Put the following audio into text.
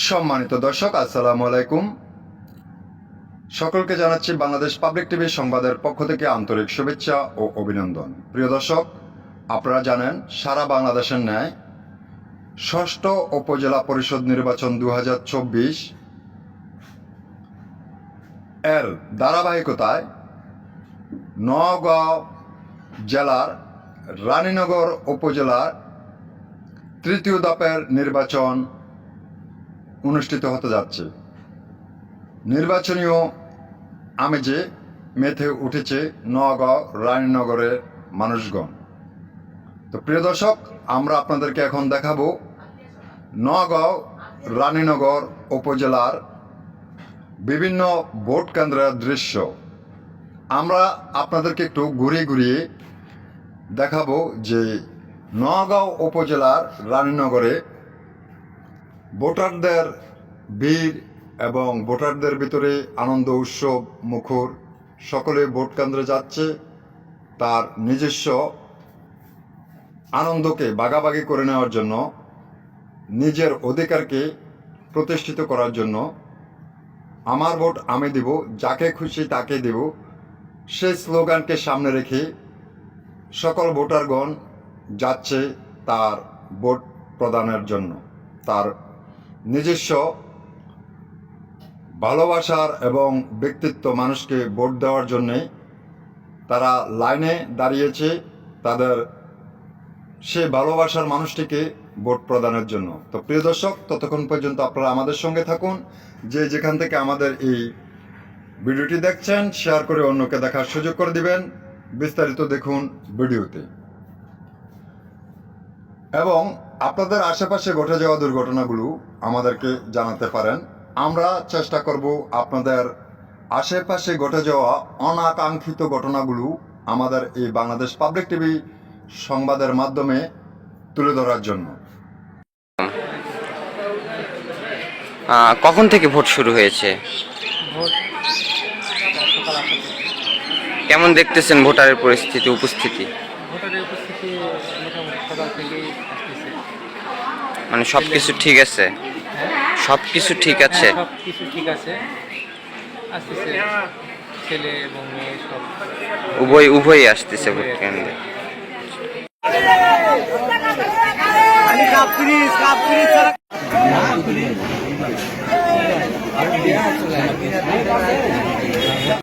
সম্মানিত দর্শক, আসসালামু আলাইকুম। সকলকে জানাচ্ছি বাংলাদেশ পাবলিক টিভি সংবাদের পক্ষ থেকে আন্তরিক শুভেচ্ছা ও অভিনন্দন। প্রিয় দর্শক, আপনারা জানেন, সারা বাংলাদেশের ন্যায় ষষ্ঠ উপজেলা পরিষদ নির্বাচন দু হাজার চব্বিশ এর ধারাবাহিকতায় নগাঁও জেলার রানীনগর উপজেলার তৃতীয় দাপের নির্বাচন অনুষ্ঠিত হতে যাচ্ছে। নির্বাচনীয় আমেজে মেতে উঠেছে নগাঁও রানীনগরের মানুষগণ। তো প্রিয় দর্শক, আমরা আপনাদেরকে এখন দেখাবো নগাঁও রানীনগর উপজেলার বিভিন্ন ভোট কেন্দ্রের দৃশ্য। আমরা আপনাদেরকে একটু ঘুরিয়ে ঘুরিয়ে দেখাবো যে নগাঁও উপজেলার রানীনগরে ভোটারদের ভিড় এবং ভোটারদের ভিতরে আনন্দ, উৎসব, মুখর, সকলে ভোট কেন্দ্রে যাচ্ছে। তার নিজস্ব আনন্দকে বাগাবাগি করে নেওয়ার জন্য, নিজের অধিকারকে প্রতিষ্ঠিত করার জন্য আমার ভোট আমি দেব, যাকে খুশি তাকে দেব। সেই স্লোগানকে সামনে রেখে সকল ভোটারগণ যাচ্ছে তার ভোট প্রদানের জন্য, তার নিজস্ব ভালোবাসার এবং ব্যক্তিত্ব মানুষকে ভোট দেওয়ার জন্যে তারা লাইনে দাঁড়িয়েছে তাদের সে ভালোবাসার মানুষটিকে ভোট প্রদানের জন্য। তো প্রিয় দর্শক, ততক্ষণ পর্যন্ত আপনারা আমাদের সঙ্গে থাকুন। যে যেখান থেকে আমাদের এই ভিডিওটি দেখছেন, শেয়ার করে অন্যকে দেখার সুযোগ করে দিবেন। বিস্তারিত দেখুন ভিডিওতে। এবং আপনাদের আশেপাশে ঘটে যাওয়া দুর্ঘটনাগুলো আমাদেরকে জানাতে পারেন। আমরা চেষ্টা করব আপনাদের আশেপাশে ঘটে যাওয়া অনাকাঙ্ক্ষিত ঘটনাগুলো আমাদের এই বাংলাদেশ পাবলিক টিভি সংবাদের মাধ্যমে তুলে ধরার জন্য। কখন থেকে ভোট শুরু হয়েছে? কেমন দেখতেছেন ভোটারের পরিস্থিতি উপস্থিতি? ভোটারের উপস্থিতি সকাল থেকেই আসতেছে। মানে সব কিছু ঠিক আছে? সব কিছু ঠিক আছে হ্যাঁ, সব কিছু ঠিক আছে। আসতেছে ছেলে এবং মেয়ে সব। উভয় উভয়ই আসতেছে ভোট কেন্দ্রে